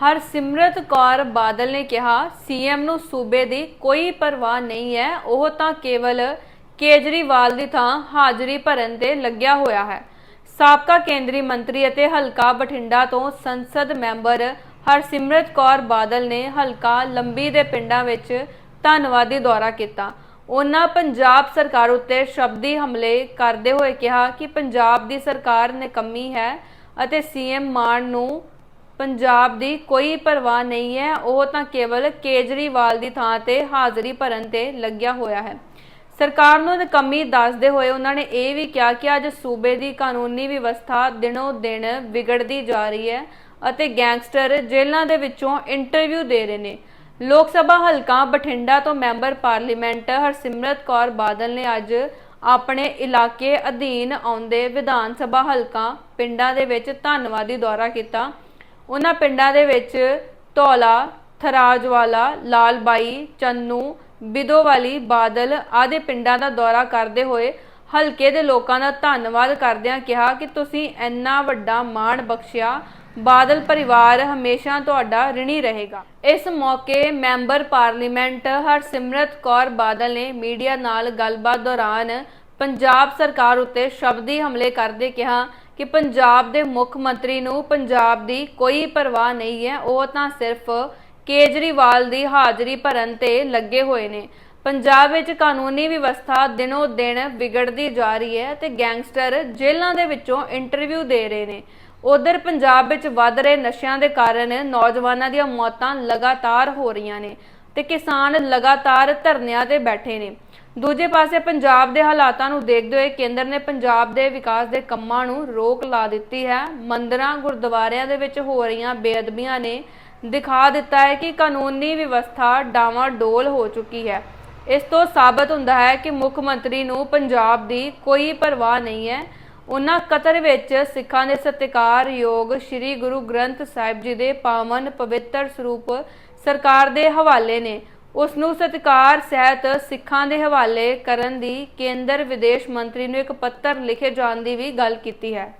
ਹਰਸਿਮਰਤ ਕੌਰ ਬਾਦਲ ਨੇ ਕਿਹਾ ਸੀਐਮ ਨੂੰ ਸੂਬੇ ਦੀ ਕੋਈ ਪਰਵਾਹ ਨਹੀਂ ਹੈ, ਉਹ ਤਾਂ ਕੇਵਲ ਕੇਜਰੀਵਾਲ ਦੀ ਥਾਂ ਹਾਜ਼ਰੀ ਭਰਨ ਤੇ ਲੱਗਿਆ ਹੋਇਆ ਹੈ। ਸਾਬਕਾ ਕੇਂਦਰੀ ਮੰਤਰੀ ਅਤੇ ਹਲਕਾ ਬਠਿੰਡਾ ਤੋਂ ਸੰਸਦ ਮੈਂਬਰ ਹਰਸਿਮਰਤ ਕੌਰ ਬਾਦਲ ਨੇ ਹਲਕਾ ਲੰਬੀ ਦੇ ਪਿੰਡਾਂ ਵਿੱਚ ਧੰਨਵਾਦੀ ਦੌਰਾ ਕੀਤਾ। ਉਹਨਾਂ ਪੰਜਾਬ ਸਰਕਾਰ ਉੱਤੇ ਸ਼ਬਦੀ ਹਮਲੇ ਕਰਦੇ ਹੋਏ ਕਿਹਾ ਕਿ ਪੰਜਾਬ ਦੀ ਸਰਕਾਰ ਨਿਕੰਮੀ ਹੈ ਅਤੇ ਸੀਐਮ ਮਾਨ ਨੂੰ ਪੰਜਾਬ ਦੀ ਕੋਈ ਪਰਵਾਹ ਨਹੀਂ ਹੈ। ਉਹ ਤਾਂ ਕੇਵਲ ਕੇਜਰੀਵਾਲ ਦੀ ਥਾਂ ਤੇ ਹਾਜ਼ਰੀ ਭਰਨ ਤੇ ਲੱਗਿਆ ਹੋਇਆ ਹੈ। ਸਰਕਾਰ ਨੂੰ ਨਿਕੰਮੀ ਦੱਸਦੇ ਹੋਏ ਉਹਨਾਂ ਨੇ ਇਹ ਵੀ ਕਿਹਾ ਕਿ ਅੱਜ ਸੂਬੇ ਦੀ ਕਾਨੂੰਨੀ ਵਿਵਸਥਾ ਦਿਨੋ ਦਿਨ ਵਿਗੜਦੀ ਜਾ ਰਹੀ ਹੈ ਅਤੇ ਗੈਂਗਸਟਰ ਜੇਲ੍ਹਾਂ ਦੇ ਵਿੱਚੋਂ ਇੰਟਰਵਿਊ ਦੇ ਰਹੇ ਨੇ। ਲੋਕ ਸਭਾ ਹਲਕਾ ਬਠਿੰਡਾ ਤੋਂ ਮੈਂਬਰ ਪਾਰਲੀਮੈਂਟ ਹਰਸਿਮਰਤ ਕੌਰ ਬਾਦਲ ਨੇ ਅੱਜ ਆਪਣੇ ਇਲਾਕੇ ਅਧੀਨ ਆਉਂਦੇ ਵਿਧਾਨ ਸਭਾ ਹਲਕਾ ਪਿੰਡਾਂ ਦੇ ਵਿੱਚ ਧੰਨਵਾਦੀ ਦੌਰਾ ਕੀਤਾ। ਉਹਨਾਂ ਪਿੰਡਾਂ ਦੇ ਵਿੱਚ ਧੌਲਾ, ਥਰਾਜਵਾਲਾ, ਲਾਲਬਾਈ, ਚੰਨੂ, ਬਿਦੋਵਾਲੀ, ਬਾਦਲ ਆਦਿ ਪਿੰਡਾਂ ਦਾ ਦੌਰਾ ਕਰਦੇ ਹੋਏ ਹਲਕੇ ਦੇ ਲੋਕਾਂ ਦਾ ਧੰਨਵਾਦ ਕਰਦਿਆਂ ਕਿਹਾ ਕਿ ਤੁਸੀਂ ਇੰਨਾ ਵੱਡਾ ਮਾਣ ਬਖਸ਼ਿਆ। ਬਾਦਲ ਪਰਿਵਾਰ ਹਮੇਸ਼ਾ ਤੁਹਾਡਾ ਰਿਣੀ ਰਹੇਗਾ। ਇਸ ਮੌਕੇ ਮੈਂਬਰ ਪਾਰਲੀਮੈਂਟ ਹਰਸਿਮਰਤ ਕੌਰ ਬਾਦਲ ਨੇ ਮੀਡੀਆ ਨਾਲ ਗੱਲਬਾਤ ਦੌਰਾਨ ਪੰਜਾਬ ਸਰਕਾਰ ਉੱਤੇ ਸ਼ਬਦੀ ਹਮਲੇ ਕਰਦੇ ਕਿਹਾ ਕਿ ਪੰਜਾਬ ਦੇ ਮੁੱਖ ਮੰਤਰੀ ਨੂੰ ਪੰਜਾਬ ਦੀ ਕੋਈ ਪਰਵਾਹ ਨਹੀਂ ਹੈ। ਉਹ ਤਾਂ ਸਿਰਫ ਕੇਜਰੀਵਾਲ ਦੀ ਹਾਜ਼ਰੀ ਭਰਨ ਤੇ ਲੱਗੇ ਹੋਏ ਨੇ। ਪੰਜਾਬ ਵਿੱਚ ਕਾਨੂੰਨੀ ਵਿਵਸਥਾ ਦਿਨੋ ਦਿਨ ਵਿਗੜਦੀ ਜਾ ਰਹੀ ਹੈ ਤੇ ਗੈਂਗਸਟਰ ਜੇਲ੍ਹਾਂ ਦੇ ਵਿੱਚੋਂ ਇੰਟਰਵਿਊ ਦੇ ਰਹੇ ਨੇ। ਉਧਰ ਪੰਜਾਬ ਵਿੱਚ ਵੱਧ ਰਹੇ ਨਸ਼ਿਆਂ ਦੇ ਕਾਰਨ ਨੌਜਵਾਨਾਂ ਦੀਆਂ ਮੌਤਾਂ ਲਗਾਤਾਰ ਹੋ ਰਹੀਆਂ ਨੇ। ਤੇ ਕਿਸਾਨ ਲਗਾਤਾਰ ਧਰਨਿਆਂ ਤੇ ਬੈਠੇ ਨੇ। ਦੂਜੇ ਪਾਸੇ ਪੰਜਾਬ ਦੇ ਹਾਲਾਤਾਂ ਨੂੰ ਦੇਖਦੇ ਹੋਏ ਕੇਂਦਰ ਨੇ ਪੰਜਾਬ ਦੇ ਵਿਕਾਸ ਦੇ ਕੰਮਾਂ ਨੂੰ ਰੋਕ ਲਾ ਦਿੱਤੀ ਹੈ। ਮੰਦਰਾਂ, ਗੁਰਦੁਆਰਿਆਂ ਦੇ ਵਿੱਚ ਹੋ ਰਹੀਆਂ ਬੇਅਦਬੀਆਂ ਨੇ ਦਿਖਾ ਦਿੱਤਾ ਹੈ ਕਿ ਕਾਨੂੰਨੀ ਵਿਵਸਥਾ ਡਾਵਾਂ ਡੋਲ ਹੋ ਚੁੱਕੀ ਹੈ। ਇਸ ਤੋਂ ਸਾਬਤ ਹੁੰਦਾ ਹੈ ਕਿ ਮੁੱਖ ਮੰਤਰੀ ਨੂੰ ਪੰਜਾਬ ਦੀ ਕੋਈ ਪਰਵਾਹ ਨਹੀਂ ਹੈ। ਉਹਨਾਂ ਕਤਰ ਵਿੱਚ ਸਿੱਖਾਂ ਦੇ ਸਤਿਕਾਰਯੋਗ ਸ੍ਰੀ ਗੁਰੂ ਗ੍ਰੰਥ ਸਾਹਿਬ ਜੀ ਦੇ ਪਾਵਨ ਪਵਿੱਤਰ ਸਰੂਪ ਸਰਕਾਰ ਦੇ ਹਵਾਲੇ ਨੇ। ਉਸ ਨੂੰ ਸਤਿਕਾਰ ਸਹਿਤ ਸਿੱਖਾਂ ਦੇ ਹਵਾਲੇ ਕਰਨ ਦੀ ਕੇਂਦਰ ਵਿਦੇਸ਼ ਮੰਤਰੀ ਨੂੰ ਇੱਕ ਪੱਤਰ ਲਿਖੇ ਜਾਣ ਦੀ ਵੀ ਗੱਲ ਕੀਤੀ ਹੈ।